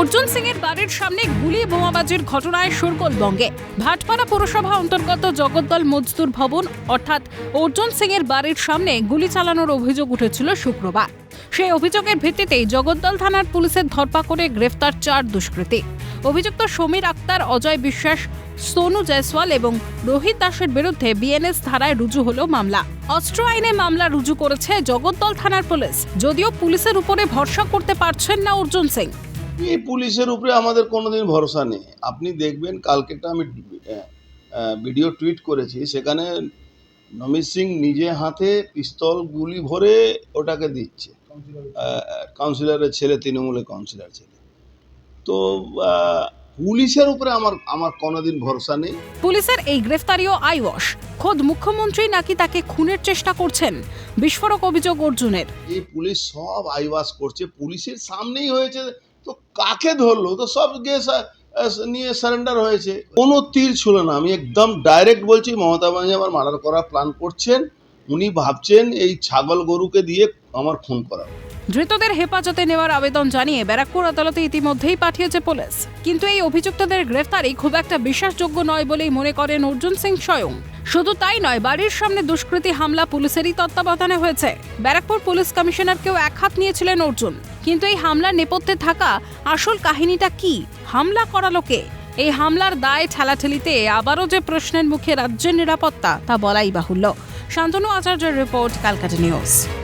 অর্জুন সিং এর বাড়ির সামনে গুলি বোমাবাজির ঘটনায় শোরগোল বঙ্গে। ভাটপাড়া পুরসভা অন্তর্গত জগদ্দল মজদুর ভবন, অর্থাৎ অর্জুন সিং এর বাড়ির সামনে গুলি চালানোর অভিযোগ উঠেছিল শুক্রবার। সেই অভিযোগের ভিত্তিতেই জগদ্দল থানার পুলিশের ধরপাকড়ে গ্রেফতার চার দুষ্কৃতী। অভিযুক্ত সমীর আক্তার, অজয় বিশ্বাস, সোনু জয়সওয়াল এবং রোহিত দাসের বিরুদ্ধে বিএনএস ধারায় রুজু হলো মামলা। অস্ত্র আইনে মামলা রুজু করেছে জগদ্দল থানার পুলিশ। যদিও পুলিশের উপরে ভরসা করতে পারছেন না অর্জুন সিং। এই পুলিশের উপরে আমাদের কোনোদিন ভরসা নেই। আপনি দেখবেন কালকেটা আমি ভিডিও টুইট করেছি সেখানে নমিত সিং নিজে হাতে পিস্তল গুলি ভরে ওটাকে দিচ্ছে। কাউন্সিলরের ছেলে তৃণমূলের কাউন্সিলর ছেলে। তো পুলিশের উপরে আমার আমার কোনোদিন ভরসা নেই। পুলিশের এই গ্রেফতারিও আইওয়াশ খোদ মুখ্যমন্ত্রী নাকি তাকে খুনের চেষ্টা করছেন? বিস্ফোরক অভিযোগ অর্জুনের। এই পুলিশ সব আইওয়াস করছে। পুলিশের সামনেই হয়েছে তো কাকে ধরলো? তো সব গিয়ে নিয়ে সারেন্ডার হয়েছে। কোনো তীর ছিল না। আমি একদম ডাইরেক্ট বলছি, মমতা ব্যানার্জি আমার মার্ডার করার প্ল্যান করছেন। উনি ভাবছেন এই ছাগল গরুকে দিয়ে আমার খুন করা। ধৃতদের হেফাজতে নেওয়ার আবেদন জানিয়ে ব্যারাকপুর আদালতে ইতিমধ্যেই পাঠিয়েছে পুলিশ। কিন্তু এই অভিযুক্তদের গ্রেফতারি খুব একটা বিশ্বাসযোগ্য নয় বলেই মনে করেন অর্জুন সিং স্বয়ং। শুধু তাই নয়, বাড়ির সামনে দুষ্কৃতী হামলা পুলিশেরই তত্ত্বাবধানে হয়েছে। ব্যারাকপুর পুলিশ কমিশনারকেও এক হাত নিয়েছিলেন অর্জুন। কিন্তু এই হামলার নেপথ্যে থাকা আসল কাহিনীটা কি? হামলা করালো কে? এই হামলার দায় ঠেলাঠেলিতে আবারও যে প্রশ্নের মুখে রাজ্যের নিরাপত্তা, তা বলাই বাহুল্য। শান্তনু আচার্যের রিপোর্ট ক্যালকাটা নিউজ।